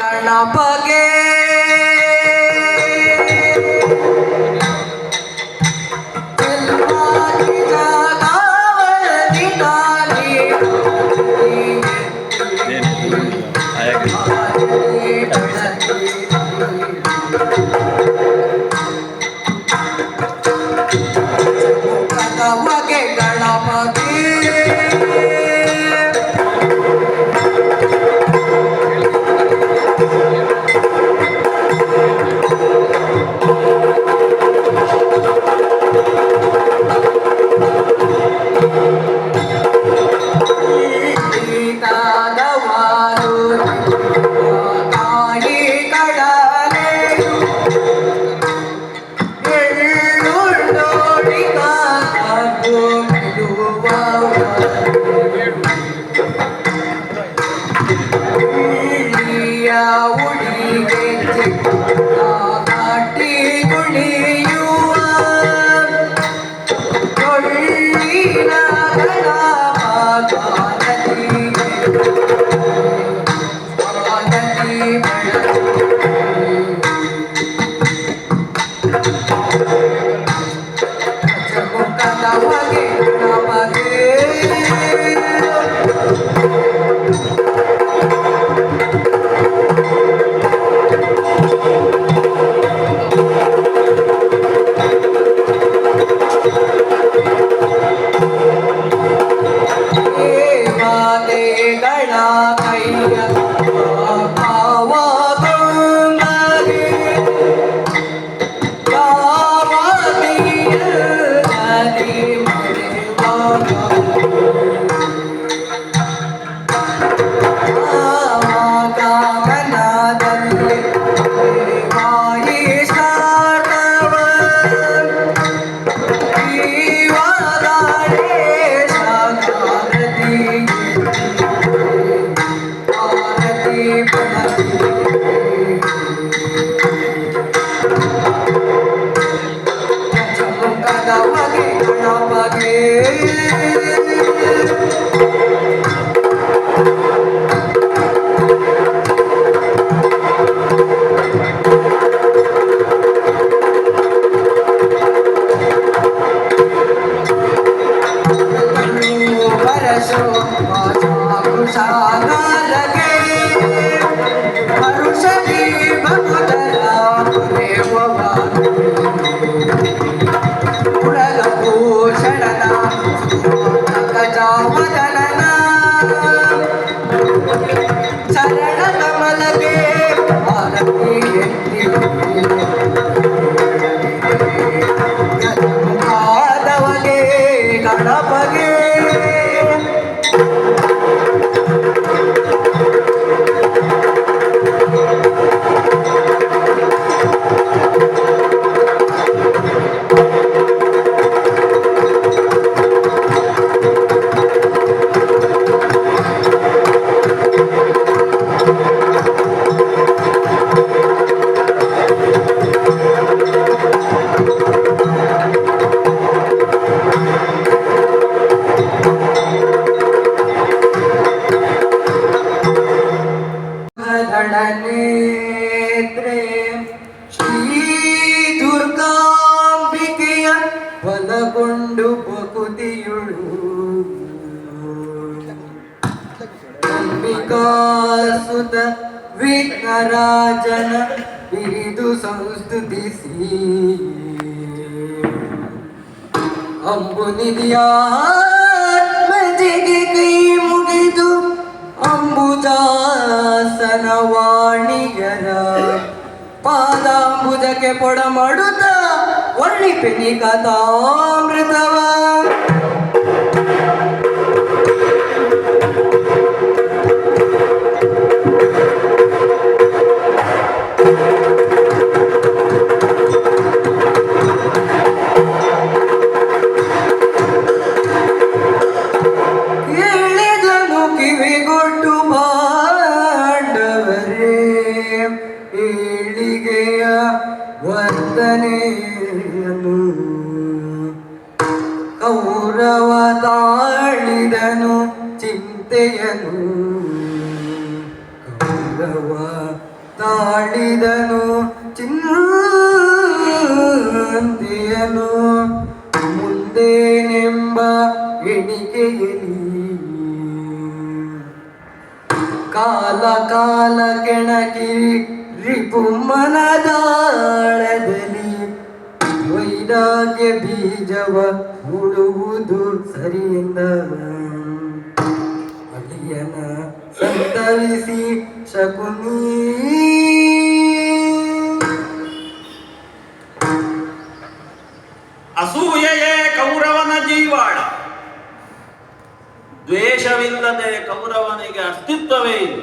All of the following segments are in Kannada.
Karna Pagay. ದೇವತೆಗಳ ಅಂಬುಜಾಸನ ಪಾದಾಂಬುದಕ್ಕೆ ಪಾದಾಂಬುಜಕ್ಕೆ ಪೊಡ ಮಾಡುತ್ತ ಒಳ್ಳಿ ಪೆನಿ ಕಥಾಮೃತವ. ಕಾಲ ಕೆಣಕಿ ರಿಪುಮ್ಮನದಾಳದಲ್ಲಿ ವೈರಾಗ್ಯ ಬೀಜವ ಉಡುವುದು ಸರಿಯಿಂದ ಅಳಿಯನ ಸಂತರಿಸಿ ಶಕುನಿ ಅಸೂಯೆಯೇ ಕೌರವನ ಜೀವಾಳ ದ್ವೇಷವಿಲ್ಲದೆ ಕೌರವನಿಗೆ ಅಸ್ತಿತ್ವವೇ ಇಲ್ಲ.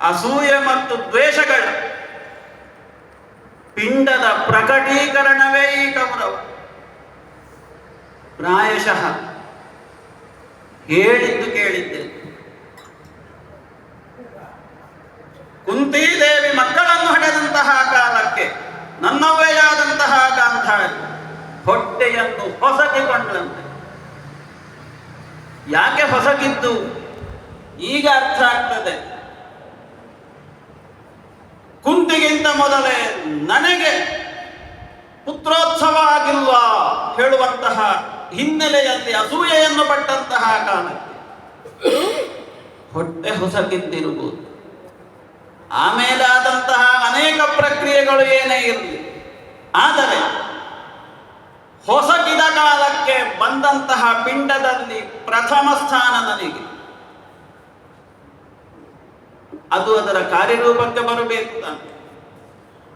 ಅಸೂಯೆ ಮತ್ತು ದ್ವೇಷಗಳ ಪಿಂಡದ ಪ್ರಕಟೀಕರಣವೇ ಈ ಕೌರವ ಪ್ರಾಯಶಃ ಹೇಳಿದ್ದು ಕೇಳಿದ್ದೆ. ಕುಂತಿದೇವಿ ಮಕ್ಕಳನ್ನು ಹಡೆದಂತಹ ಕಾಲಕ್ಕೆ ನನ್ನೊಬ್ಬೆಯಾದಂತಹ ಗಾಂಧಾರಿ ಹೊಟ್ಟೆಯನ್ನು ಹೊಸಕಿಕೊಂಡಂತೆ. ಯಾಕೆ ಹೊಸಗಿದ್ದು? ಈಗ ಅರ್ಥ ಆಗ್ತದೆ. ಕುಂತಿಗಿಂತ ಮೊದಲೇ ನನಗೆ ಪುತ್ರೋತ್ಸವ ಆಗಿಲ್ವಾ ಹೇಳುವಂತಹ ಹಿನ್ನೆಲೆಯಲ್ಲಿ ಅಸೂಯೆಯನ್ನು ಪಟ್ಟಂತಹ ಕಾಲಕ್ಕೆ. ಹೊಟ್ಟೆ ಹೊಸಗಿದ್ದಿರುವುದು ಆಮೇಲೆ ಆದಂತಹ ಅನೇಕ ಪ್ರಕ್ರಿಯೆಗಳು ಏನೇ ಇರಲಿ. ಆದರೆ ಹೊಸಗಿದ ಕಾಲಕ್ಕೆ ಬಂದಂತಹ ಪಿಂಡದಲ್ಲಿ ಪ್ರಥಮ ಸ್ಥಾನ ನನಗೆ. ಅದು ಅದರ ಕಾರ್ಯರೂಪಕ್ಕೆ ಬರಬೇಕು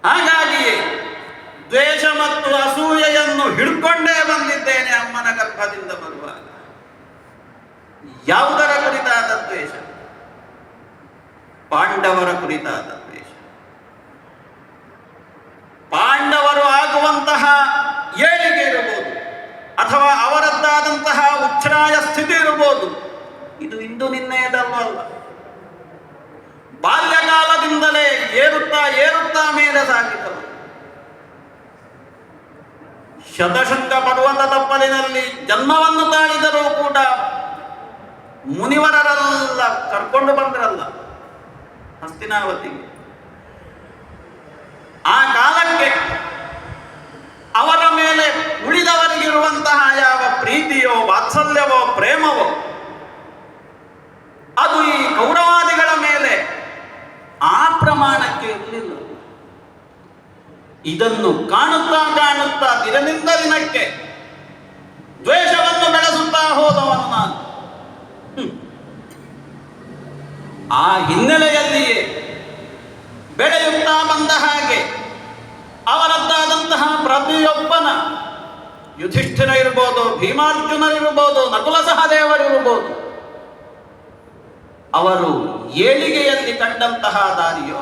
ಹಾಗಾಗಿಯೇ ದ್ವೇಷ ಮತ್ತು ಅಸೂಯೆಯನ್ನು ಹಿಡ್ಕೊಂಡೇ ಬಂದಿದ್ದೇನೆ ಅಮ್ಮನ ಗರ್ಭದಿಂದ ಬರುವಾಗ. ಯಾವುದರ ಕುರಿತಾದ ದ್ವೇಷ? ಪಾಂಡವರ ಕುರಿತಾದ ದ್ವೇಷ. ಪಾಂಡವರು ಆಗುವಂತಹ ಏಳಿಗೆ ಇರಬಹುದು, ಅಥವಾ ಅವರದ್ದಾದಂತಹ ಉಚ್ಛ್ರಾಯ ಸ್ಥಿತಿ ಇರಬಹುದು. ಇದು ಇಂದು ನಿನ್ನೆಯದಲ್ಲ ಬಾಲ್ಯಕಾಲದಿಂದಲೇ ಏರುತ್ತಾ ಏರುತ್ತಾ ಮೇಲೆ ಸಾಗಿದರು ಶತಶೃಂಗ ಪರ್ವತ ತಪ್ಪಲಿನಲ್ಲಿ ಜನ್ಮವನ್ನು ತಾಳಿದರೂ ಕೂಡ ಮುನಿವರರೆಲ್ಲ ಕರ್ಕೊಂಡು ಬಂದರಲ್ಲ ಹಸ್ತಿನಾವತಿಗೆ ಆ ಕಾಲಕ್ಕೆ ಅವರ ಮೇಲೆ ಉಳಿದವರಿಗಿರುವಂತಹ ಯಾವ ಪ್ರೀತಿಯೋ ವಾತ್ಸಲ್ಯವೋ ಪ್ರೇಮವೋ ಅದು ಈ ಕೌರವಾದಿಗಳ ಮೇಲೆ ಆ ಪ್ರಮಾಣಕ್ಕೆ ಇರಲಿಲ್ಲ ಇದನ್ನು ಕಾಣುತ್ತಾ ಕಾಣುತ್ತಾ ದಿನದಿಂದ ದಿನಕ್ಕೆ ದ್ವೇಷವನ್ನು ಬೆಳೆಸುತ್ತಾ ಹೋದವನು ನಾನು. ಆ ಹಿನ್ನೆಲೆಯಲ್ಲಿಯೇ ಬೆಳೆಯುತ್ತಾ ಬಂದ ಹಾಗೆ ಅವರದ್ದಾದಂತಹ ಪ್ರತಿಯೊಬ್ಬನ ಯುಧಿಷ್ಠಿರ ಇರ್ಬೋದು ಭೀಮಾರ್ಜುನರಿರ್ಬೋದು ನಕುಲ ಸಹದೇವರಿರ್ಬೋದು ಅವರು ಏಳಿಗೆಯಲ್ಲಿ ಕಂಡಂತಹ ದಾರಿಯೋ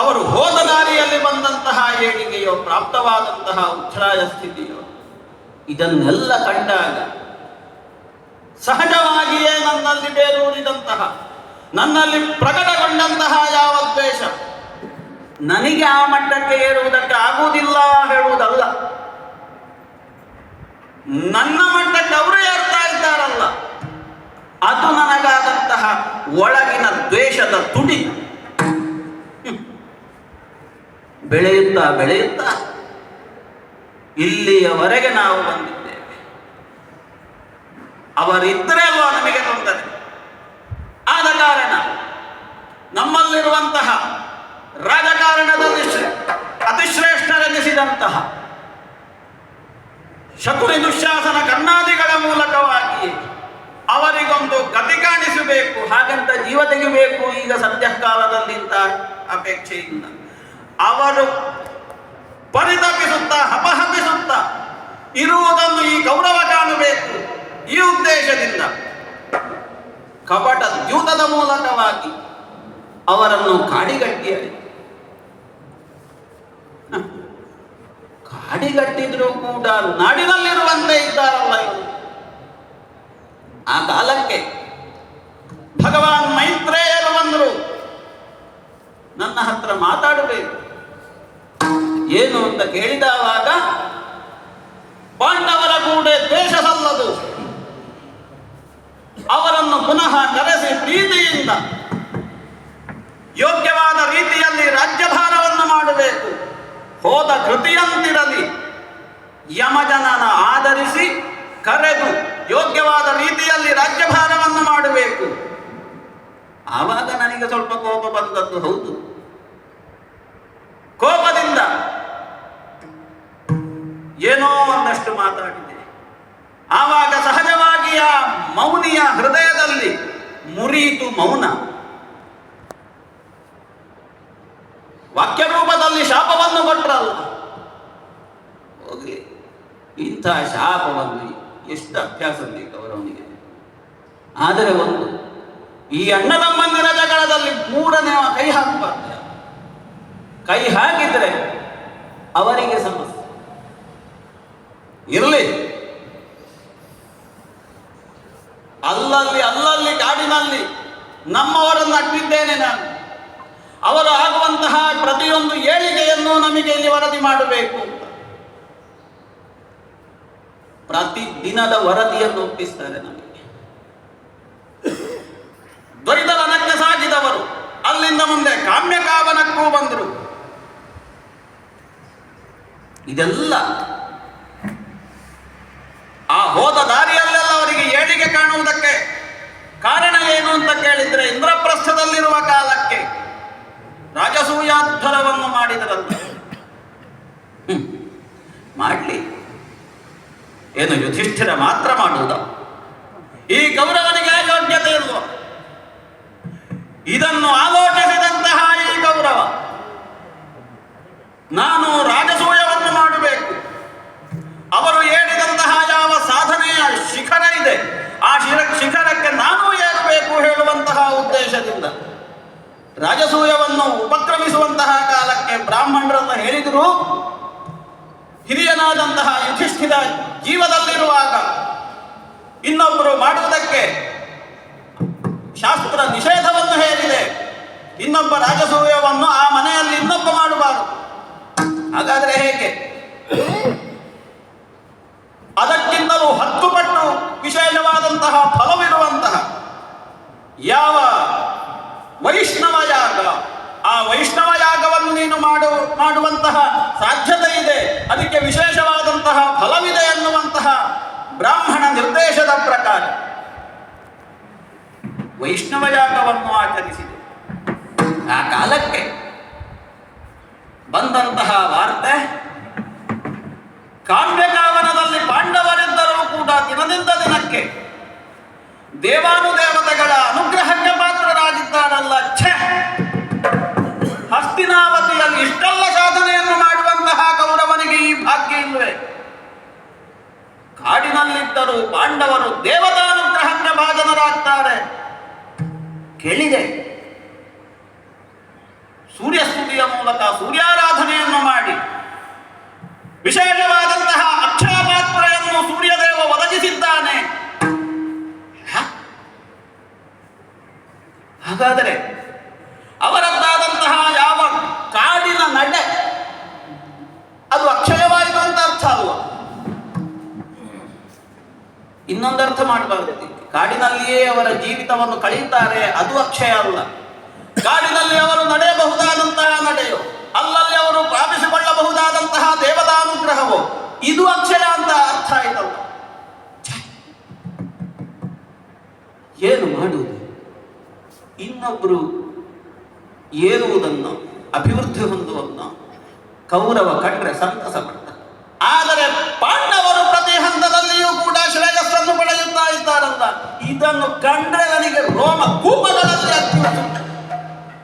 ಅವರು ಹೋದ ದಾರಿಯಲ್ಲಿ ಬಂದಂತಹ ಏಳಿಗೆಯೋ ಪ್ರಾಪ್ತವಾದಂತಹ ಉಚ್ಛ್ರಾಯ ಸ್ಥಿತಿಯೋ, ಇದನ್ನೆಲ್ಲ ಕಂಡಾಗ ಸಹಜವಾಗಿಯೇ ನನ್ನಲ್ಲಿ ಬೇರೂರಿದಂತಹ, ನನ್ನಲ್ಲಿ ಪ್ರಕಟಗೊಂಡಂತಹ ಯಾವ ದ್ವೇಷ ನನಗೆ ಆ ಮಟ್ಟಕ್ಕೆ ಏರುವುದಕ್ಕೆ ಆಗುವುದಿಲ್ಲ ಹೇಳುವುದಲ್ಲ. ನನ್ನ ಮಟ್ಟಕ್ಕೆ ಅವರು ಏರ್ತಾ ಇದ್ದಾರಲ್ಲ, ಅದು ನನಗಾದಂತಹ ಒಳಗಿನ ದ್ವೇಷದ ತುಡಿ. ಬೆಳೆಯುತ್ತಾ ಬೆಳೆಯುತ್ತಾ ಇಲ್ಲಿಯವರೆಗೆ ನಾವು ಬಂದಿದ್ದೇವೆ. ಅವರಿದ್ದರೆ ಅಲ್ವಾ ನಮಗೆ ತೊಂದರೆ? ಆದ ಕಾರಣ ನಮ್ಮಲ್ಲಿರುವಂತಹ ರಾಜಕಾರಣದಲ್ಲಿ ಶ್ರೇ- ಅತಿಶ್ರೇಷ್ಠರೆನಿಸಿದಂತಹ ಶಕುನಿ ದುಶ್ಯಾಸನ ಕರ್ಣಾದಿಗಳ ಮೂಲಕವಾಗಿ ಅವರಿಗೊಂದು ಗತಿ ಕಾಣಿಸಬೇಕು, ಹಾಗಂತ ಜೀವ ತೆಗಿಬೇಕು ಈಗ ಸದ್ಯ ಕಾಲದಲ್ಲಿ ಅಪೇಕ್ಷೆಯಿಂದ ಅವರು ಪರಿತಪಿಸುತ್ತಾ ಹಪಹಪಿಸುತ್ತಾ ಇರುವುದನ್ನು ಈ ಗೌರವ ಕಾಣಬೇಕು ಈ ಉದ್ದೇಶದಿಂದ ಕಪಟ ದ್ಯೂತದ ಮೂಲಕವಾಗಿ ಅವರನ್ನು ಕಾಡಿಗಟ್ಟಿಯಲ್ಲಿ. ಕಾಡಿಗಟ್ಟಿದ್ರು ಕೂಡ ನಾಡಿನಲ್ಲಿರುವಂತೆ ಇದ್ದಾರಲ್ಲ ಆ ಕಾಲಕ್ಕೆ ಭಗವಾನ್ ಬಂದರು ನನ್ನ ಹತ್ರ ಮಾತಾಡಬೇಕು. ಏನು ಅಂತ ಕೇಳಿದವಾಗ ಪಾಂಡವರ ಕೂಡ ದ್ವೇಷ ಸಲ್ಲದು ಅವರನ್ನು ಪುನಃ ಕರೆಸಿ ಪ್ರೀತಿಯಿಂದ ಯೋಗ್ಯವಾದ ರೀತಿಯಲ್ಲಿ ರಾಜ್ಯಭಾರವನ್ನು ಮಾಡಬೇಕು. ಹೋದ ಕೃತಿಯಂತಿರಲಿ. ಯಮಜನನ ಆಧರಿಸಿ ಕರೆದು ಯೋಗ್ಯವಾದ ರೀತಿಯಲ್ಲಿ ರಾಜ್ಯಭಾರವನ್ನು ಮಾಡಬೇಕು. ಆವಾಗ ನನಗೆ ಸ್ವಲ್ಪ ಕೋಪ ಬಂದದ್ದು ಹೌದು. ಕೋಪದಿಂದ ಏನೋ ಒಂದಷ್ಟು ಮಾತಾಡಿದೆ. ಆವಾಗ ಸಹಜವಾಗಿ ಆ ಮೌನಿಯ ಹೃದಯದಲ್ಲಿ ಮುರಿಯಿತು ಮೌನ. ವಾಕ್ಯ ರೂಪದಲ್ಲಿ ಶಾಪವನ್ನು ಕೊಟ್ಟರಲ್ಲ ಹೋಗ್ಲಿ, ಇಂಥ ಶಾಪವನ್ನು ಎಷ್ಟು ಅಭ್ಯಾಸ ಬೇಕು ಅವರವನಿಗೆ. ಆದರೆ ಒಂದು, ಈ ಅಣ್ಣ ತಮ್ಮಂದಿರ ಜಗಳದಲ್ಲಿ ಮೂರನೇ ಕೈ ಹಾಕಬಾರ್ದು. ಕೈ ಹಾಕಿದ್ರೆ ಅವರಿಗೆ ಸಮಸ್ಯೆ. ಇರಲಿ. ಅಲ್ಲಲ್ಲಿ ಅಲ್ಲಲ್ಲಿ ಕಾಡಿನಲ್ಲಿ ನಮ್ಮವರನ್ನು ಅಟ್ಟಿದ್ದೇನೆ ನಾನು. ಅವರು ಆಗುವಂತಹ ಪ್ರತಿಯೊಂದು ಏಳಿಗೆಯನ್ನು ನಮಗೆ ಇಲ್ಲಿ ವರದಿ ಮಾಡಬೇಕು ಪ್ರತಿ ದಿನದ ವರದಿಯನ್ನು ಒಪ್ಪಿಸ್ತಾರೆ ನಮಗೆ. ದ್ವೈತವನಕ್ಕೆ ಸಾಗಿದವರು. ಅಲ್ಲಿಂದ ಮುಂದೆ ಕಾಮ್ಯಕಾವನಕ್ಕೂ ಬಂದರು. ಇದೆಲ್ಲ ಆ ಹೋದ ದಾರಿಯಲ್ಲೆಲ್ಲ ಅವರಿಗೆ ಏಳಿಗೆ ಕಾಣುವುದಕ್ಕೆ ಕಾರಣ ಏನು ಅಂತ ಕೇಳಿದ್ರೆ ಇಂದ್ರಪ್ರಸ್ಥದಲ್ಲಿರುವ ಕಾಲಕ್ಕೆ ರಾಜಸೂಯಾಧ್ವರವನ್ನು ಮಾಡಿದರಂತೆ. ಮಾಡಲಿ. ಏನು ಯುಧಿಷ್ಠಿರ ಮಾತ್ರ ಮಾಡುವುದ? ಈ ಗೌರವನಿಗೆ ಯೋಗ್ಯತೆ ಇಲ್ವ? ಇದನ್ನು ಆಲೋಚಿಸಿದಂತಹ ಈ ಗೌರವ. ನಾನು ರಾಜಸೂಯವನ್ನು ಮಾಡಬೇಕು ಅವರು ಹೇಳಿದಂತಹ ಯಾವ ಸಾಧನೆಯ ಶಿಖರ ಇದೆ ಆ ಶಿರ ಶಿಖರಕ್ಕೆ ನಾನು ಏರಬೇಕು ಹೇಳುವಂತಹ ಉದ್ದೇಶದಿಂದ ರಾಜಸೂಯವನ್ನು ಉಪಕ್ರಮಿಸುವಂತಹ ಕಾಲಕ್ಕೆ ಬ್ರಾಹ್ಮಣರನ್ನು ಹೇಳಿದರು ಹಿರಿಯನಾದಂತಹ ಯುಧಿಷ್ಠಿರ ಜೀವದಲ್ಲಿರುವಾಗ ಇನ್ನೊಬ್ಬರು ಮಾಡುವುದಕ್ಕೆ ಶಾಸ್ತ್ರ ನಿಷೇಧವನ್ನು ಹೇಳಿದೆ ಇನ್ನೊಬ್ಬ ರಾಜಸೂಯವನ್ನು ಆ ಮನೆಯಲ್ಲಿ ಇನ್ನೊಬ್ಬ ಮಾಡಬಾರದು ಹಾಗಾದ್ರೆ ಹೇಗೆ? ಅದಕ್ಕಿಂತಲೂ ಹತ್ತು ಪಟ್ಟು ವಿಶೇಷವಾದಂತಹ ಫಲವಿರುವಂತಹ ಯಾವ ವೈಷ್ಣವ ಯಾಗ ಆ ವೈಷ್ಣವ ಯಾಗವನ್ನು ನೀನು ಮಾಡು, ಮಾಡುವಂತಹ ಸಾಧ್ಯತೆ ಇದೆ. ಅದಕ್ಕೆ ವಿಶೇಷವಾದಂತಹ ಫಲವಿದೆ ಎನ್ನುವಂತಹ ಬ್ರಾಹ್ಮಣ ನಿರ್ದೇಶದ ಪ್ರಕಾರ ವೈಷ್ಣವ ಯಾಗವನ್ನು ಆಚರಿಸಿದೆ. ಆ ಕಾಲಕ್ಕೆ ಬಂದಂತಹ ವಾರ್ತೆ, ಕಾವ್ಯಕಾವನದಲ್ಲಿ ಪಾಂಡವರಿದ್ದರೂ ಕೂಡ ದಿನದಿಂದ ದಿನಕ್ಕೆ ದೇವಾನುದೇವತೆಗಳ ಅನುಗ್ರಹಕ್ಕೆ ಪಾತ್ರರಾಗಿದ್ದಾರಲ್ಲ ಛೆ! ಹಸ್ತಿನಾವತಿಯಲ್ಲಿ ಇಷ್ಟೆಲ್ಲ ಸಾಧನೆಯನ್ನು ಮಾಡುವಂತಹ ಕೌರವನಿಗೆ ಈ ಭಾಗ್ಯ ಇಲ್ಲವೆ ಕಾಡಿನಲ್ಲಿದ್ದರೂ ಪಾಂಡವರು ದೇವತಾನುಗ್ರಹಕ್ಕೆ ಭಾಜನರಾಗ್ತಾರೆ. ಕೇಳಿದೆ. ಸೂರ್ಯ ಸ್ತುತಿಯ ಮೂಲಕ ಸೂರ್ಯಾರಾಧನೆಯನ್ನು ಮಾಡಿ. ವಿಶೇಷವಾದಂತಹ ಅಕ್ಷಯ ಪಾತ್ರೆಯನ್ನು ಸೂರ್ಯದೇವ ಒದಗಿಸಿದ್ದಾನೆ. ಹಾಗಾದರೆ ಅವರದ್ದಾದಂತಹ ಯಾವ ಕಾಡಿನ ನಡೆ ಅದು ಅಕ್ಷಯವಾಯಿತು ಅಂತ ಅರ್ಥ ಅಲ್ವ? ಇನ್ನೊಂದರ್ಥ ಅರ್ಥ ಮಾಡಬಾರ್ದು ಕಾಡಿನಲ್ಲಿಯೇ ಅವರ ಜೀವಿತವನ್ನು ಕಳೆಯುತ್ತಾರೆ, ಅದು ಅಕ್ಷಯ ಅಲ್ಲ. ಕಾಡಿನಲ್ಲಿ ಅವರು ನಡೆಯಬಹುದಾದಂತಹ ನಡೆಯು, ಅಲ್ಲಲ್ಲಿ ಅವರು ಪ್ರಾಪಿಸಿಕೊಳ್ಳಬಹುದಾದಂತಹ ದೇವತಾನುಗ್ರಹವು, ಇದು ಅಕ್ಷಯ ಅಂತ ಅರ್ಥ ಆಯ್ತಲ್ಲ ಏನು ಮಾಡುವುದು? ಇನ್ನೊಬ್ಬರು ಏರುವುದನ್ನು, ಅಭಿವೃದ್ಧಿ ಹೊಂದುವನ್ನು ಕೌರವ ಕಂಡ್ರೆ ಸಂತಸ ಆದರೆ ಪಾಂಡವರು ಪ್ರತಿ ಹಂತದಲ್ಲಿಯೂ ಕೂಡ ಶ್ರೇಯಸ್ಸನ್ನು ಪಡೆಯುತ್ತಾ ಇದ್ದಾರಲ್ಲ ಇದನ್ನು ಕಂಡ್ರೆ ನನಗೆ ರೋಮ ಕೂಪಗಳಲ್ಲಿ ಅತ್ಯುತ್ತ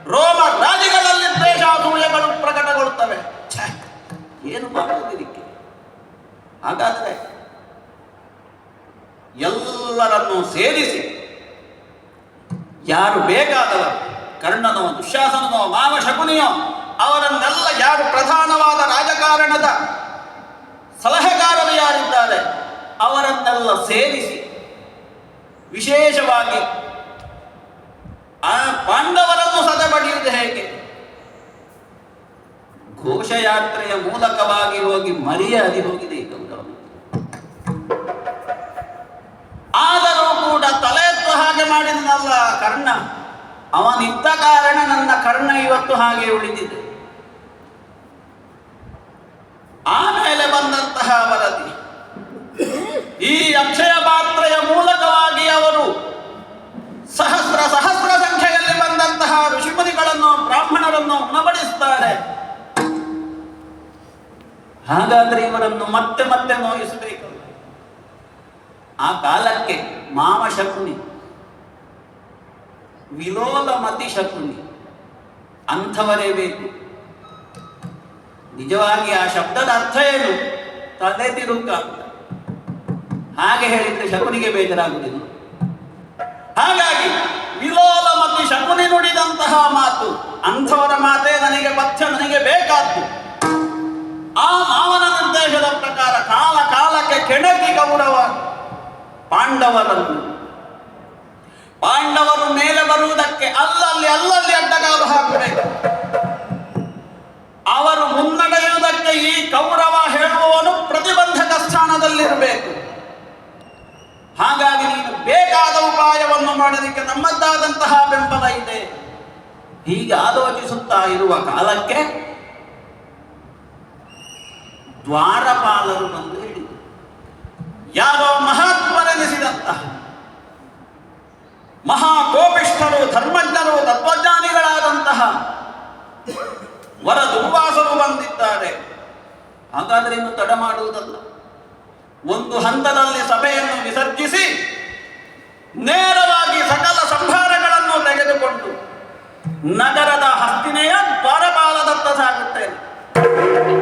ರೋಮ ರಾಜಿಗಳಲ್ಲಿ ದ್ವೇಷಾಸೂಯಗಳು ಪ್ರಕಟಗೊಳ್ಳುತ್ತವೆ. ಏನು ಮಾಡುವುದಿಕ್ಕೆ ಹಾಗಾದರೆ ಎಲ್ಲರನ್ನೂ ಸೇರಿಸಿ ಯಾರು ಬೇಕಾದವ ಕರ್ಣನೋ, ದುಶ್ಯಾಸನನೋ ಮಾವ ಶಕುನಿಯೋ ಅವರನ್ನೆಲ್ಲ ಯಾರು ಪ್ರಧಾನವಾದ ರಾಜಕಾರಣದ ಸಲಹೆಗಾರರು ಯಾರಿದ್ದಾರೆ, ಅವರನ್ನೆಲ್ಲ ಸೇರಿಸಿ ವಿಶೇಷವಾಗಿ ಆ ಪಾಂಡವರನ್ನು ಸದೆಬಡಿಯುವುದು ಹೇಗೆ? ಘೋಷಯಾತ್ರೆಯ ಮೂಲಕವಾಗಿ ಹೋಗಿ ಮರಿಯ ಅದಿ ಹೋಗಿದೆ ಈ ಗೌರವ. ಆದರೂ ಕೂಡ ತಲೆ ಎತ್ತು ಕರ್ಣ? ಅವನಿದ್ದ ಕಾರಣ ನನ್ನ ಕರ್ಣ ಇವತ್ತು ಹಾಗೆ ಉಳಿದಿದೆ. ಆಮೇಲೆ ಬಂದಂತಹ ವರದಿ. ಈ ಅಕ್ಷಯ ಪಾತ್ರೆಯ ಮೂಲಕವಾಗಿ ಅವರು ಸಹಸ್ರ ಸಹಸ್ರ ಸಂಖ್ಯೆಯಲ್ಲಿ ಬಂದಂತಹ ಋಷಿಪತಿಗಳನ್ನು ಬ್ರಾಹ್ಮಣರನ್ನು ಉಣಬಡಿಸುತ್ತಾರೆ ಹಾಗಾದ್ರೆ ಇವರನ್ನು ಮತ್ತೆ ಮತ್ತೆ ನೋಯಿಸಬೇಕು ಆ ಕಾಲಕ್ಕೆ ಮಾವ ವಿಲೋಲ ಮತಿ ಶಕುನಿ. ಅಂಥವರೇ ಬೇಕು. ನಿಜವಾಗಿ ಆ ಶಬ್ದದ ಅರ್ಥ ಏನು? ತಲೆ ತಿರುಕ ಹಾಗೆ ಹೇಳಿದ್ರೆ ಶಕುನಿಗೆ ಬೇಜಾರಾಗುವುದಿಲ್ಲ. ಹಾಗಾಗಿ ವಿಲೋಲ ಮತ್ತು ಶಕುನಿ ನುಡಿದಂತಹ ಮಾತು, ಅಂಥವರ ಮಾತೇ ನನಗೆ ಪಥ್ಯ, ನನಗೆ ಬೇಕಾದ್ದು. ಆ ಮಾವನ ನಿರ್ದೇಶದ ಪ್ರಕಾರ ಕಾಲ ಕಾಲಕ್ಕೆ ಕೆಣಕಿ ಗೌರವ ಪಾಂಡವರನ್ನು. ಪಾಂಡವರು ಮೇಲೆ ಬರುವುದಕ್ಕೆ ಅಲ್ಲಲ್ಲಿ ಅಲ್ಲಲ್ಲಿ ಅಡ್ಡಗಾಲು ಹಾಕಬೇಕು ಅವರು ಮುನ್ನಡೆಯುವುದಕ್ಕೆ ಈ ಕೌರವ ಹೇಳುವವನು ಪ್ರತಿಬಂಧಕ ಸ್ಥಾನದಲ್ಲಿರಬೇಕು. ಹಾಗಾಗಿ ನೀನು ಬೇಕಾದ ಉಪಾಯವನ್ನು ಮಾಡಲಿಕ್ಕೆ ನಮ್ಮದ್ದಾದಂತಹ ಬೆಂಬಲ ಇದೆ. ಹೀಗೆ ಆಲೋಚಿಸುತ್ತಾ ಇರುವ ಕಾಲಕ್ಕೆ ದ್ವಾರಪಾಲರು ಬಂದು ಹೇಳಿದರು ಯಾವ ಮಹಾತ್ಮರೆನಿಸಿದಂತಹ ಮಹಾಕೋಪಿಷ್ಠರು, ಧರ್ಮಜ್ಞರು, ತತ್ವಜ್ಞಾನಿಗಳಾದಂತಹ ವರ ದುರ್ವಾಸರು ಬಂದಿದ್ದಾರೆ. ಹಾಗಾದರೆ ಇನ್ನು ತಡ ಮಾಡುವುದಲ್ಲ. ಒಂದು ಹಂತದಲ್ಲಿ ಸಭೆಯನ್ನು ವಿಸರ್ಜಿಸಿ ನೇರವಾಗಿ ಸಕಲ ಸಂಭಾರಗಳನ್ನು ತೆಗೆದುಕೊಂಡು ನಗರದ ಹಸ್ತಿನೆಯ ದ್ವಾರಪಾಲದತ್ತ ಸಾಗುತ್ತೇನೆ.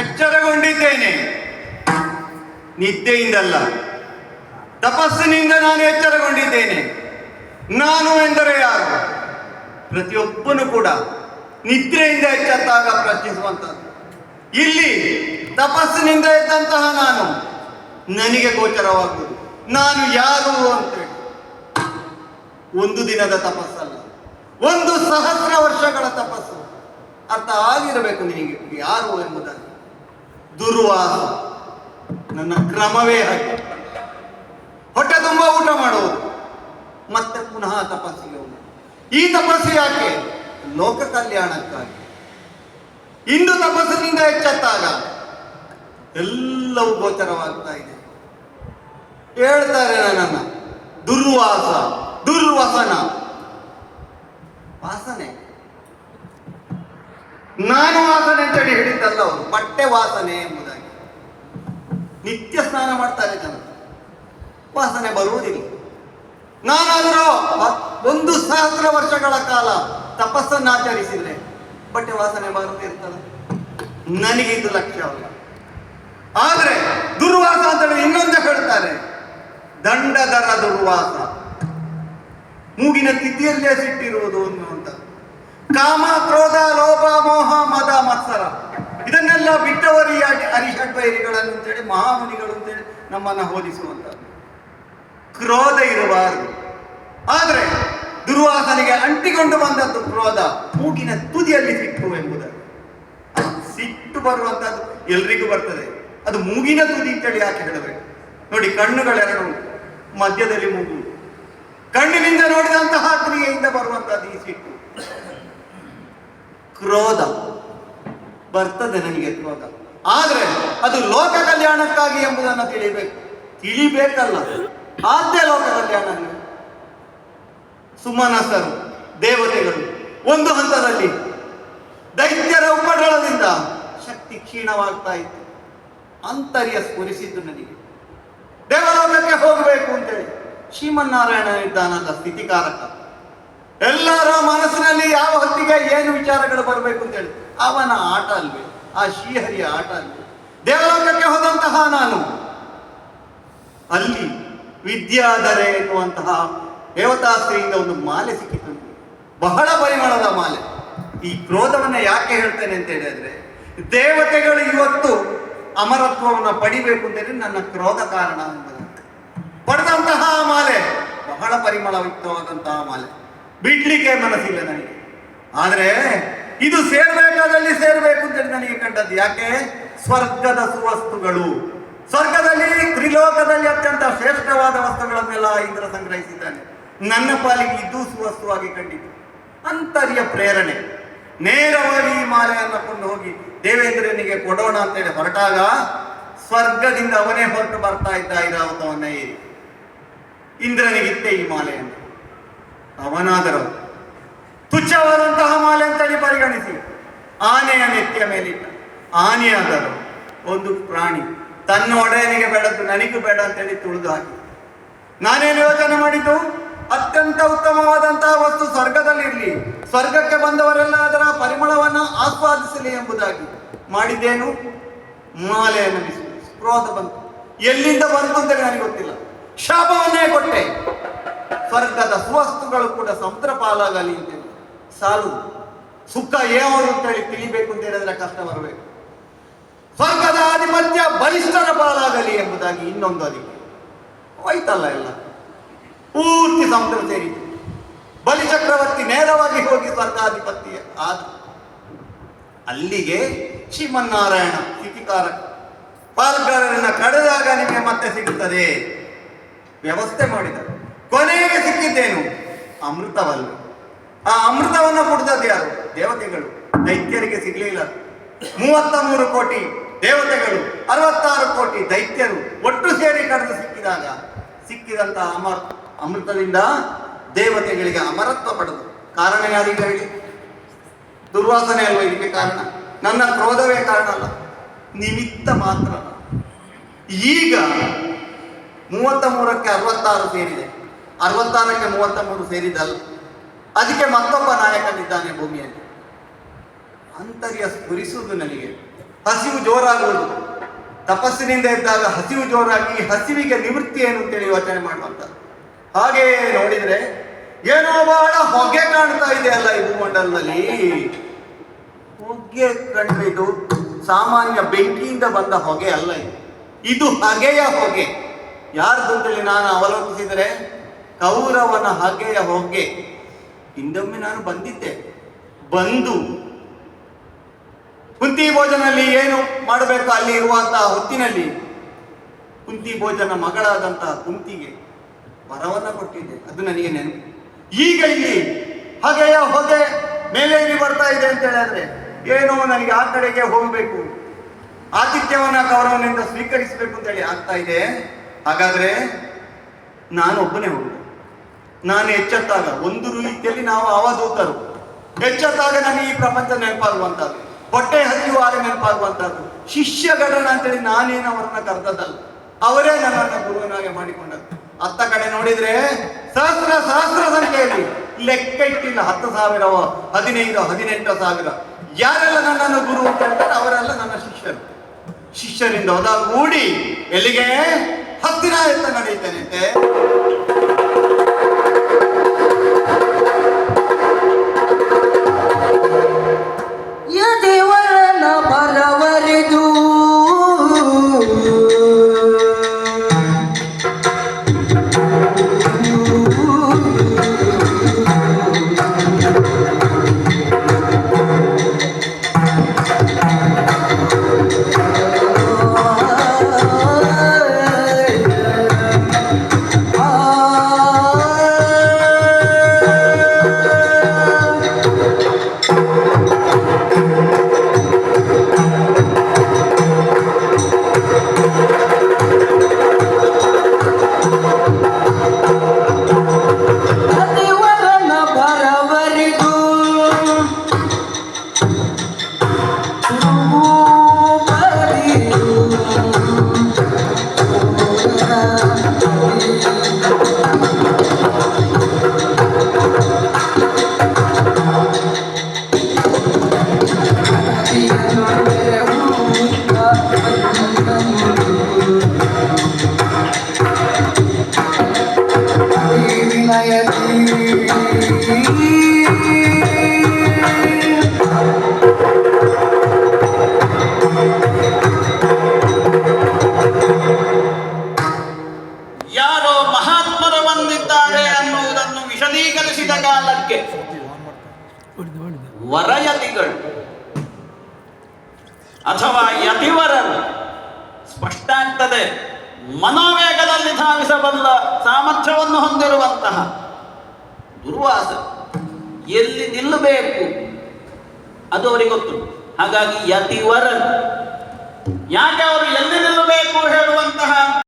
ಎಚ್ಚರಗೊಂಡಿದ್ದೇನೆ. ನಿದ್ದೆಯಿಂದಲ್ಲ. ತಪಸ್ಸಿನಿಂದ ನಾನು ಎಚ್ಚರಗೊಂಡಿದ್ದೇನೆ. ನಾನು ಎಂದರೆ ಯಾರು? ಪ್ರತಿಯೊಬ್ಬನು ಕೂಡ ನಿದ್ರೆಯಿಂದ ಎಚ್ಚತ್ತಾಗ ಪ್ರಶ್ನಿಸುವಂಥದ್ದು. ಇಲ್ಲಿ ತಪಸ್ಸಿನಿಂದ ಎದ್ದಂತಹ ನಾನು ನನಗೆ ಗೋಚರವಾಗುವುದು. ನಾನು ಯಾರು ಅಂತೇಳಿ ಒಂದು ದಿನದ ತಪಸ್ಸಲ್ಲ. ಒಂದು ಸಹಸ್ರ ವರ್ಷಗಳ ತಪಸ್ಸು. ಅರ್ಥ ಆಗಿರಬೇಕು ನಿನಗೆ, ಯಾರು ಎಂಬುದಾಗಿ. ದುರ್ವಾಸ. ನನ್ನ ಕ್ರಮವೇ ಹಾಗೆ. ಹೊಟ್ಟೆ ತುಂಬ ಊಟ ಮಾಡುವುದು. ಮತ್ತೆ ಪುನಃ ತಪಸ್ಸಿಗೆ ಈ ತಪಸ್ಸು ಯಾಕೆ? ಲೋಕ ಕಲ್ಯಾಣಕ್ಕಾಗಿ. ಇಂದು ತಪಸ್ಸಿನಿಂದ ಎಚ್ಚತ್ತಾಗ? ಎಲ್ಲವೂ ಗೋಚರವಾಗ್ತಾ ಇದೆ. ಹೇಳ್ತಾರೆ ನನ್ನ ದುರ್ವಾಸ. ದುರ್ವಸನ. ವಾಸನೆ. ನಾನು ವಾಸನೆ ಅಂತೇಳಿ ಹೇಳಿದ್ದಲ್ಲ ಅವರು. ಬಟ್ಟೆ ವಾಸನೆ ಎಂಬುದಾಗಿ. ನಿತ್ಯ ಸ್ನಾನ ಮಾಡ್ತಾರೆ ಜನ. ವಾಸನೆ ಬರುವುದಿಲ್ಲ. ನಾನಾದರೂ ಒಂದು ಸಹಸ್ರ ವರ್ಷಗಳ ಕಾಲ ತಪಸ್ಸನ್ನು ಆಚರಿಸಿದ್ರೆ ಬಟ್ಟೆ ವಾಸನೆ ಬರುತ್ತಿರ್ತದೆ ನನಗಿದ್ದು ಲಕ್ಷ್ಯವಲ್ಲ ಆದ್ರೆ ದುರ್ವಾಸ ಅಂತೇಳಿ ಇನ್ನೊಂದು ಹೇಳ್ತಾರೆ. ದಂಡದರ ದುರ್ವಾಸ. ಮೂಗಿನ ತಿಥಿಯಲ್ಲೇ ಸಿಟ್ಟಿರುವುದು ಅನ್ನುವಂಥ ಕಾಮ, ಕ್ರೋಧ, ಲೋಭ, ಮೋಹ, ಮದ, ಮತ್ಸರ. ಇದನ್ನೆಲ್ಲ ಬಿಟ್ಟವರಿಯಾಗಿ ಅರಿಷಡ್ವೈರಿಗಳನ್ನು ಅಂತೇಳಿ, ಮಹಾಮುನಿಗಳು ಅಂತೇಳಿ ನಮ್ಮನ್ನ ಹೋಲಿಸುವಂಥದ್ದು ಕ್ರೋಧ ಇರಬಾರದು. ಆದರೆ ದುರ್ವಾಸನೆಗೆ ಅಂಟಿಕೊಂಡು ಬಂದದ್ದು ಕ್ರೋಧ ಮೂಗಿನ ತುದಿಯಲ್ಲಿ ಸಿಟ್ಟು ಎಂಬುದನ್ನು ಆ ಸಿಟ್ಟು ಬರುವಂತದ್ದು ಎಲ್ರಿಗೂ ಬರ್ತದೆ. ಅದು ಮೂಗಿನ ತುದಿ ಅಂತೇಳಿ ಯಾಕೆ ಹೇಳಬೇಕು? ನೋಡಿ, ಕಣ್ಣುಗಳೆರಡು ಮಧ್ಯದಲ್ಲಿ ಮೂಗು. ಕಣ್ಣಿನಿಂದ ನೋಡಿದಂತಹ ಕ್ರಿಯೆಯಿಂದ ಬರುವಂತಹ ಈ ಸಿಟ್ಟು ಕ್ರೋಧ ಬರ್ತದೆ ನನಗೆ ಕ್ರೋಧ. ಆದ್ರೆ ಅದು ಲೋಕ ಕಲ್ಯಾಣಕ್ಕಾಗಿ ಎಂಬುದನ್ನು ತಿಳಿಬೇಕು. ತಿಳಿಬೇಕಲ್ಲ. ಆದ್ಯ ಲೋಕ ಕಲ್ಯಾಣ ಸುಮನಸರು, ದೇವತೆಗಳು, ಒಂದು ಹಂತದಲ್ಲಿ ದೈತ್ಯರ ಉಪಟಳದಿಂದ ಶಕ್ತಿ ಕ್ಷೀಣವಾಗ್ತಾ ಇತ್ತು. ಅಂತರ್ಯ ಸ್ಫುರಿಸಿದ್ದು ನನಗೆ. ದೇವಲೋಕಕ್ಕೆ ಹೋಗಬೇಕು ಅಂತೇಳಿ. ಶ್ರೀಮನ್ನಾರಾಯಣ ಇದ್ದಾನಲ್ಲ ಸ್ಥಿತಿಕಾರಕ. ಎಲ್ಲರ ಮನಸ್ಸಿನಲ್ಲಿ ಯಾವ ಹೊತ್ತಿಗೆ ಏನು ವಿಚಾರಗಳು ಬರಬೇಕು ಅಂತೇಳಿ ಅವನ ಆಟ ಅಲ್ವೇ, ಆ ಶ್ರೀಹರಿಯ ಆಟ ಅಲ್ವೇ. ದೇವಲೋಕಕ್ಕೆ ಹೋದಂತಹ ನಾನು, ಅಲ್ಲಿ ವಿದ್ಯಾಧರೆ ಎನ್ನುವಂತಹ ದೇವತಾಸ್ತ್ರೀಯಿಂದ ಒಂದು ಮಾಲೆ ಸಿಕ್ಕಿತು. ಬಹಳ ಪರಿಮಳದ ಮಾಲೆ. ಈ ಕ್ರೋಧವನ್ನ ಯಾಕೆ ಹೇಳ್ತೇನೆ ಅಂತ ಹೇಳಿದ್ರೆ, ದೇವತೆಗಳು ಇವತ್ತು ಅಮರತ್ವವನ್ನು ಪಡಿಬೇಕು ಅಂತೇಳಿ ನನ್ನ ಕ್ರೋಧ ಕಾರಣ ಎಂಬುದು ಪಡೆದಂತಹ ಮಾಲೆ. ಬಹಳ ಪರಿಮಳಯುಕ್ತವಾದಂತಹ ಮಾಲೆ. ಬಿಡ್ಲಿಕ್ಕೆ ಮನಸ್ಸಿಲ್ಲ ನನಗೆ. ಆದರೆ ಇದು ಸೇರ್ಬೇಕಾದಲ್ಲಿ ಸೇರ್ಬೇಕು ಅಂತೇಳಿ ನನಗೆ ಕಂಡದ್ದು. ಯಾಕೆ? ಸ್ವರ್ಗದ ಸುವಸ್ತುಗಳು. ಸ್ವರ್ಗದಲ್ಲಿ, ತ್ರಿಲೋಕದಲ್ಲಿ ಅತ್ಯಂತ ಶ್ರೇಷ್ಠವಾದ ವಸ್ತುಗಳನ್ನೆಲ್ಲ ಇಂದ್ರ ಸಂಗ್ರಹಿಸಿದ್ದಾನೆ. ನನ್ನ ಪಾಲಿಗೆ ಇದು ಸುವಸ್ತುವಾಗಿ ಕಂಡಿತು. ಅಂತರ್ಯ ಪ್ರೇರಣೆ. ನೇರವಾಗಿ ಈ ಮಾಲೆಯನ್ನು ಕೊಂಡು ಹೋಗಿ, ದೇವೇಂದ್ರನಿಗೆ ಕೊಡೋಣ ಅಂತೇಳಿ ಹೊರಟಾಗ ಸ್ವರ್ಗದಿಂದ ಅವನೇ ಹೊರಟು ಬರ್ತಾ ಇದ್ದ ಐರಾವತವನ್ನ ಏರಿ. ಇಂದ್ರನಿಗಿತ್ತೆ ಈ ಮಾಲೆ ಅಂತ. ಅವನಾದರೂ ತುಚ್ಛವಾದಂತಹ ಮಾಲೆ ಅಂತೇಳಿ ಪರಿಗಣಿಸಿ. ಆನೆಯ ನೆತ್ತಿಯ ಮೇಲಿಟ್ಟ. ಆನೆಯಾದರೂ ಒಂದು ಪ್ರಾಣಿ ತನ್ನ ಒಡೆಯನಿಗೆ ಬೇಡದ್ದು ನನಗೂ ಬೇಡ ಅಂತೇಳಿ ತುಳಿದು ಹಾಕಿ ನಾನೇನು ಯೋಚನೆ ಮಾಡಿದ್ದು? ಅತ್ಯಂತ ಉತ್ತಮವಾದಂತಹ ವಸ್ತು ಸ್ವರ್ಗದಲ್ಲಿರಲಿ. ಸ್ವರ್ಗಕ್ಕೆ ಬಂದವರೆಲ್ಲ ಅದರ ಪರಿಮಳವನ್ನು ಆಸ್ವಾದಿಸಲಿ ಎಂಬುದಾಗಿ ಮಾಡಿದ್ದೇನು? ಮಾಲೆಯನ್ನು ಬಿಸಿ. ಕ್ರೋಧ ಬಂತು. ಎಲ್ಲಿಂದ ಬಂತು ಅಂತ ನನಗೆ ಗೊತ್ತಿಲ್ಲ. ಶಾಪವನ್ನೇ ಕೊಟ್ಟೆ. ಸ್ವರ್ಗದ ಸುವಸ್ತುಗಳು ಕೂಡ ಸಮುದ್ರ ಪಾಲಾಗಲಿ ಅಂತೇಳಿ ಸಾಲು ಸುಖ ಏನು ಅಂತೇಳಿ ತಿಳಿಬೇಕು ಅಂತ ಹೇಳಿದ್ರೆ ಕಷ್ಟ ಬರಬೇಕು. ಸ್ವರ್ಗದ ಆಧಿಪತ್ಯ ಬಲಿಷ್ಠರ ಪಾಲಾಗಲಿ ಎಂಬುದಾಗಿ ಇನ್ನೊಂದು ಅದಕ್ಕೆ ಹೋಯ್ತಲ್ಲ ಎಲ್ಲ. ಪೂರ್ತಿ ಸಮುದ್ರ ಸೇರಿತು ಬಲಿ ಚಕ್ರವರ್ತಿ ನೇರವಾಗಿ ಹೋಗಿ ಸ್ವರ್ಗಾಧಿಪತ್ಯ ಆದ. ಅಲ್ಲಿಗೆ ಶ್ರೀಮನ್ನಾರಾಯಣ ಸ್ಥಿತಿಕಾರಕ ಪಾಲ್ಗಾರರನ್ನ ಕಡೆದಾಗ ನಿಮಗೆ ಮತ್ತೆ ಸಿಗುತ್ತದೆ. ವ್ಯವಸ್ಥೆ ಮಾಡಿದರು ಕೊನೆಗೆ ಸಿಕ್ಕಿದ್ದೇನು? ಅಮೃತವಲ್ಲ. ಆ ಅಮೃತವನ್ನು ಕೊಡ್ತದ್ದು ಯಾರು? ದೇವತೆಗಳು. ದೈತ್ಯರಿಗೆ ಸಿಗ್ಲಿಲ್ಲ ಮೂವತ್ತ ಮೂರು ಕೋಟಿ ದೇವತೆಗಳು, ಅರವತ್ತಾರು ಕೋಟಿ ದೈತ್ಯರು ಒಟ್ಟು ಸೇರಿ ಕಡೆದು ಸಿಕ್ಕಿದಾಗ, ಸಿಕ್ಕಿದಂತ ಅಮರ, ಅಮೃತದಿಂದ ದೇವತೆಗಳಿಗೆ ಅಮರತ್ವ ಪಡೆದು. ಕಾರಣ ಯಾರಿಗೆ ಹೇಳಿ? ದುರ್ವಾಸನೆ ಅಲ್ವ ಇದಕ್ಕೆ ಕಾರಣ? ನನ್ನ ಕ್ರೋಧವೇ ಕಾರಣ ಅಲ್ಲ. ನಿಮಿತ್ತ ಮಾತ್ರ ಈಗ ಮೂವತ್ತ ಮೂರಕ್ಕೆ ಅರವತ್ತಾರು ಸೇರಿದೆ. ಅರವತ್ತಾರಕ್ಕೆ ಮೂವತ್ತ ಮೂರು ಸೇರಿದಲ್ಲ ಅದಕ್ಕೆ ಮತ್ತೊಬ್ಬ ನಾಯಕನಿದ್ದಾನೆ ಭೂಮಿಯಲ್ಲಿ. ಅಂತರ್ಯ ಸ್ಫುರಿಸುವುದು ನನಗೆ. ಹಸಿವು ಜೋರಾಗುವುದು. ತಪಸ್ಸಿನಿಂದ ಇದ್ದಾಗ ಹಸಿವು ಜೋರಾಗಿ ಹಸಿವಿಗೆ ನಿವೃತ್ತಿ ಏನು ಅಂತೇಳಿ ಯೋಚನೆ ಮಾಡುವಂತ. ಹಾಗೆ ನೋಡಿದ್ರೆ ಏನೋ ಬಹಳ ಹೊಗೆ ಕಾಣ್ತಾ ಇದೆ ಅಲ್ಲ ಈ ಭೂಮಂಡಲದಲ್ಲಿ. ಹೊಗೆ ಕಂಡು ಸಾಮಾನ್ಯ ಬೆಂಕಿಯಿಂದ ಬಂದ ಹೊಗೆ ಅಲ್ಲ ಇದು ಹಗೆಯ ಹೊಗೆ. ಯಾರ್ದು ಅಂತೇಳಿ ನಾನು ಅವಲೋಕಿಸಿದರೆ ಕೌರವನ ಹಗೆಯ ಹೊಗೆ ಹಿಂದೊಮ್ಮೆ ನಾನು ಬಂದಿದ್ದೆ. ಬಂದು ಕುಂತಿ ಭೋಜನಲ್ಲಿ ಏನು ಮಾಡಬೇಕು ಅಲ್ಲಿ ಇರುವಂತಹ ಹೊತ್ತಿನಲ್ಲಿ ಕುಂತಿ ಭೋಜನ ಮಗಳಾದಂತಹ ಕುಂತಿಗೆ ವರವನ್ನ ಕೊಟ್ಟಿದ್ದೆ. ಅದು ನನಗೆ ನೆನಪು. ಈಗ ಇಲ್ಲಿ ಹಗೆಯ ಹೊಗೆ ಮೇಲೆ ಬರ್ತಾ ಇದೆ ಅಂತ ಹೇಳಿದ್ರೆ ಏನೋ ನನಗೆ ಆ ಕಡೆಗೆ ಹೋಗಬೇಕು. ಆತಿಥ್ಯವನ್ನ ಗೌರವನಿಂದ ಸ್ವೀಕರಿಸಬೇಕು ಅಂತೇಳಿ ಆಗ್ತಾ ಇದೆ. ಹಾಗಾದ್ರೆ ನಾನು ಒಬ್ಬನೇ ಹೋಗು ನಾನು ಹೆಚ್ಚತ್ತಾಗ ಒಂದು ರೀತಿಯಲ್ಲಿ ನಾವು ಅವಧೂತರು ಹೆಚ್ಚತ್ತಾಗ ನನಗೆ ಈ ಪ್ರಪಂಚ ನೆನಪಾಗುವಂತದ್ದು ಹೊಟ್ಟೆ ಹರಿಯುವಾಗ ನೆನಪಾಗುವಂತದ್ದು ಶಿಷ್ಯಗಣನ ಅಂತೇಳಿ ನಾನೇನು ಅವರನ್ನ ಕರೆದದ್ದಲ್ಲ. ಅವರೇ ನನ್ನನ್ನು ಗುರುವನಾಗಿ ಮಾಡಿಕೊಂಡದ್ದು. ಅತ್ತ ಕಡೆ ನೋಡಿದ್ರೆ ಸಹಸ್ರ ಸಹಸ್ರ ಸಂಖ್ಯೆಯಲ್ಲಿ ಲೆಕ್ಕ ಇಟ್ಟಿಲ್ಲ. ಹತ್ತು ಸಾವಿರವೋ ಹದಿನೈದು, ಹದಿನೆಂಟು ಸಾವಿರ. ಯಾರೆಲ್ಲ ನನ್ನನ್ನು ಗುರು ಅಂತ ಹೇಳ್ತಾರೆ, ಅವರೆಲ್ಲ ನನ್ನ ಶಿಷ್ಯರು. ಶಿಷ್ಯರಿಂದ ಒದಗೂಡಿ ಎಲ್ಲಿಗೆ? ಹತ್ತಿರ ಎತ್ತ ನಡೀತೇನೆ ಯ ಬರವರಿದು